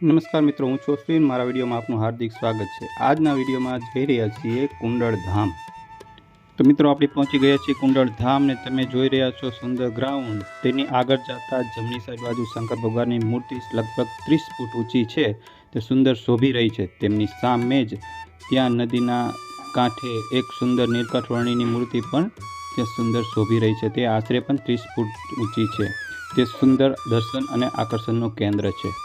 નમસ્કાર મિત્રો, હું છું અશ્વિન. મારા વિડીયોમાં આપનું હાર્દિક સ્વાગત છે. આજના વિડીયોમાં જઈ રહ્યા છીએ કુંડળ ધામ તો મિત્રો, આપણે પહોંચી ગયા છીએ કુંડળ ને તમે જોઈ રહ્યા છો સુંદર ગ્રાઉન્ડ. તેની આગળ જતા જમણી સાઈડ બાજુ શંકર ભગવાનની મૂર્તિ લગભગ ત્રીસ ફૂટ ઊંચી છે. તે સુંદર શોભી રહી છે. તેમની સામે જ ત્યાં નદીના કાંઠે એક સુંદર નીલકંઠ મૂર્તિ પણ તે સુંદર શોભી રહી છે. તે આશરે પણ ત્રીસ ફૂટ ઊંચી છે. તે સુંદર દર્શન અને આકર્ષણનું કેન્દ્ર છે.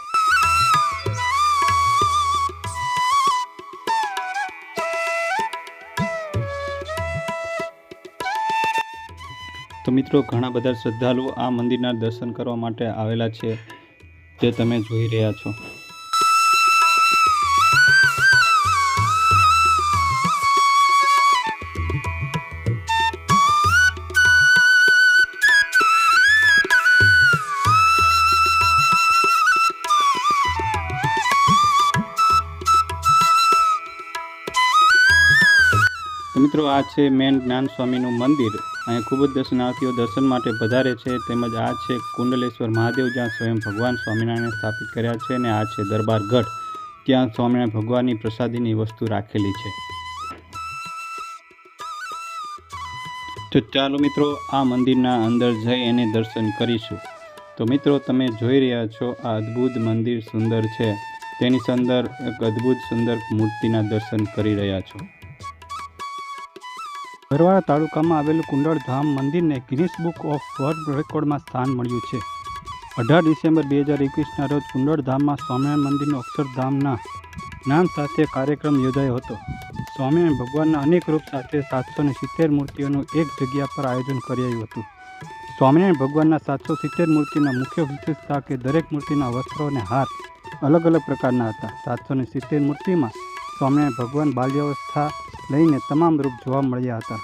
તો મિત્રો, ઘણા બધા શ્રદ્ધાળુઓ આ મંદિરના દર્શન કરવા માટે આવેલા છે તે તમે જોઈ રહ્યા છો. તો મિત્રો આ છે મેન જ્ઞાન સ્વામીનું મંદિર. અહીંયા ખૂબ જ દર્શનાર્થીઓ દર્શન માટે વધારે છે. તેમજ આ છે કુંડલેશ્વર મહાદેવ જ્યાં સ્વયં ભગવાન સ્વામિનારાયણ સ્થાપિત કર્યા છે અને આ છે દરબારગઢ, ત્યાં સ્વામિનારાયણ ભગવાનની પ્રસાદીની વસ્તુ રાખેલી છે. તો ચાલો મિત્રો આ મંદિરના અંદર જઈ એને દર્શન કરીશું. તો મિત્રો તમે જોઈ રહ્યા છો આ અદ્ભુત મંદિર સુંદર છે. તેની અંદર એક અદ્ભુત સુંદર મૂર્તિના દર્શન કરી રહ્યા છો. ભરવાડા તાલુકામાં આવેલું કુંડળ ધામ મંદિરને ગિનિસ બુક ઓફ વર્લ્ડ રેકોર્ડમાં સ્થાન મળ્યું છે. અઢાર ડિસેમ્બર બે હજાર એકવીસના રોજ કુંડળ ધામમાં સ્વામિનારાયણ મંદિરનો અક્ષરધામના નામ સાથે કાર્યક્રમ યોજાયો હતો. સ્વામિનારાયણ ભગવાનના અનેક રૂપ સાથે સાતસો ને સિત્તેર મૂર્તિઓનું એક જગ્યા પર આયોજન કરાયું હતું. સ્વામિનારાયણ ભગવાનના સાતસો સિત્તેર મૂર્તિના મુખ્ય વિશેષતા કે દરેક મૂર્તિના વસ્ત્રો અને હાર અલગ અલગ પ્રકારના હતા. સાતસો ને સિત્તેર મૂર્તિમાં સ્વામિનારાયણ ભગવાન બાલ્યાવસ્થા લઈને તમામ રૂપ જોવા મળ્યા હતા.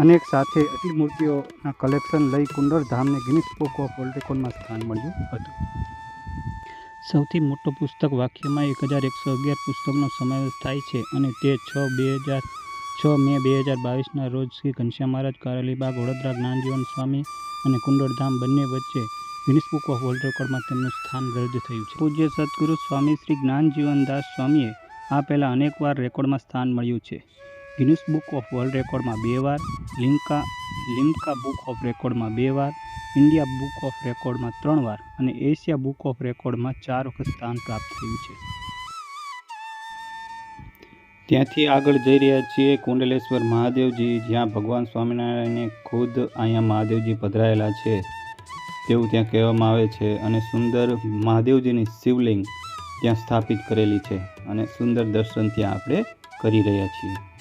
અનેક સાથે એટલી મૂર્તિઓના કલેક્શન લઈ કુંડળધામને ગિનિસ બુક ઓફ વર્લ્ડ રેકોર્ડમાં સ્થાન મળ્યું હતું. સૌથી મોટો પુસ્તક વાક્યમાં એક હજાર એકસો અગિયાર પુસ્તકનો સમાવેશ થાય છે અને તે છ બે હજાર છ મે બે હજાર બાવીસના રોજ શ્રી ઘનશ્યામ મહારાજ કારેલીબાગ, વડોદરા જ્ઞાનજીવન સ્વામી અને કુંડળધામ બંને વચ્ચે ગિનિસ બુક ઓફ વર્લ્ડ રેકોર્ડમાં તેમનું સ્થાન રદ થયું છે. પૂજ્ય સદગુરુ સ્વામી શ્રી જ્ઞાનજીવનદાસ સ્વામીએ આ પહેલાં અનેકવાર રેકોર્ડમાં સ્થાન મળ્યું છે. ગિનિસ બુક ઓફ વર્લ્ડ રેકોર્ડમાં બે વાર, લિમ્કા લિમ્કા બુક ઓફ રેકોર્ડમાં બે વાર, ઇન્ડિયા બુક ઓફ રેકોર્ડમાં ત્રણ વાર અને એશિયા બુક ઓફ રેકોર્ડમાં ચાર વખત સ્થાન પ્રાપ્ત થયું છે. ત્યાંથી આગળ જઈ રહ્યા છીએ કુંડલેશ્વર મહાદેવજી, જ્યાં ભગવાન સ્વામિનારાયણને ખુદ અહીંયા મહાદેવજી પધરાયેલા છે. તેવું ત્યાં કહેવામાં આવે છે અને સુંદર મહાદેવજીની શિવલિંગ ત્યાં સ્થાપિત કરેલી છે અને સુંદર દર્શન ત્યાં આપણે કરી રહ્યા છીએ.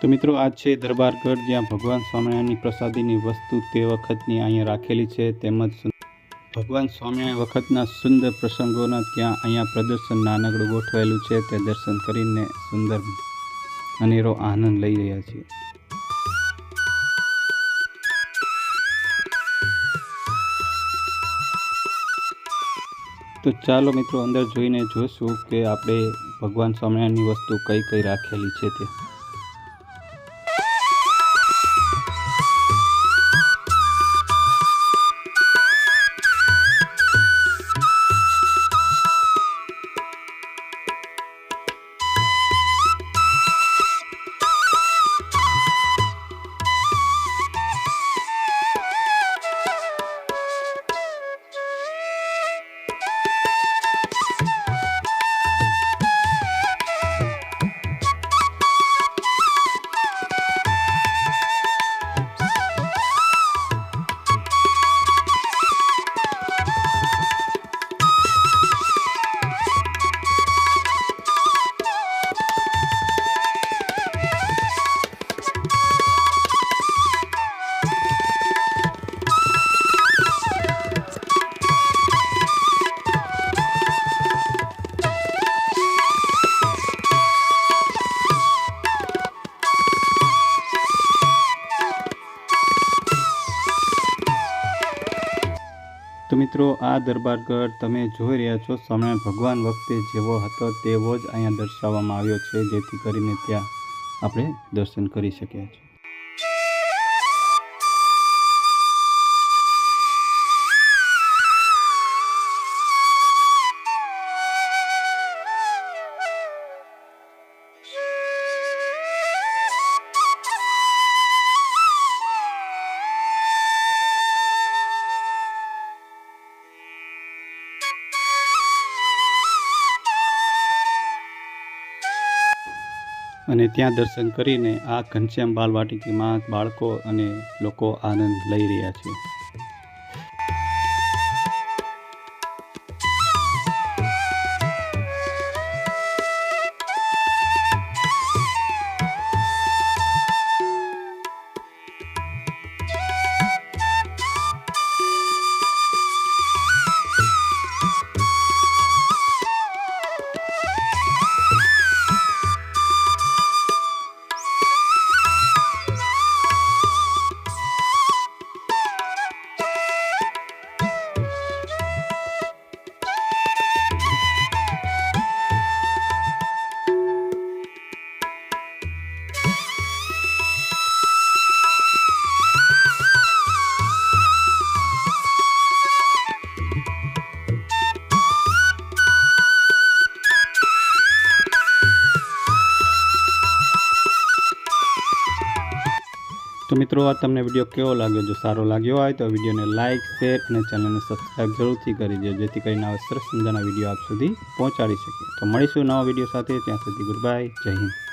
તો મિત્રો, આ છે દરબારગઢ જ્યાં ભગવાન સ્વામિનારાયણની પ્રસાદીની વસ્તુ તે વખતની અહીંયા રાખેલી છે. તેમજ ભગવાન સ્વામિનારાયણ વખતના સુંદર પ્રસંગોના ત્યાં અહીંયા પ્રદર્શન નાનકડું ગોઠવાયેલું છે. તે દર્શન કરીને સુંદર અનેરો આનંદ લઈ રહ્યા છીએ. તો ચાલો મિત્રો, અંદર જોઈને જોશું કે આપણે ભગવાન સ્વામિનારાયણની વસ્તુ કઈ કઈ રાખેલી છે તે. આ દરબારગઢ તમે જોઈ રહ્યા છો સ્વામિનારાયણ ભગવાન વખતે જેવો હતો તેવો જ અહીંયા દર્શાવવામાં આવ્યો છે, જેથી કરીને ત્યાં આપણે દર્શન કરી શક્યા છીએ. અને ત્યાં દર્શન કરીને આ ઘનશ્યામ બાલવાટિકીમાં બાળકો અને લોકો આનંદ લઈ રહ્યા છે. મિત્રો આ તમને વીડિયો કેવો લાગ્યો? જો સારો લાગ્યો હોય તો વિડીયોને લાઇક શેર અને ચેનલને સબસ્ક્રાઈબ જરૂરથી કરી દેજો જેથી કરીને આવા સરસ મજાના વીડિયો આપ સુધી પહોંચાડી શકીએ. તો મળીશું નવા વીડિયો સાથે. ત્યાં સુધી ગુડ બાય જય હિન્દ.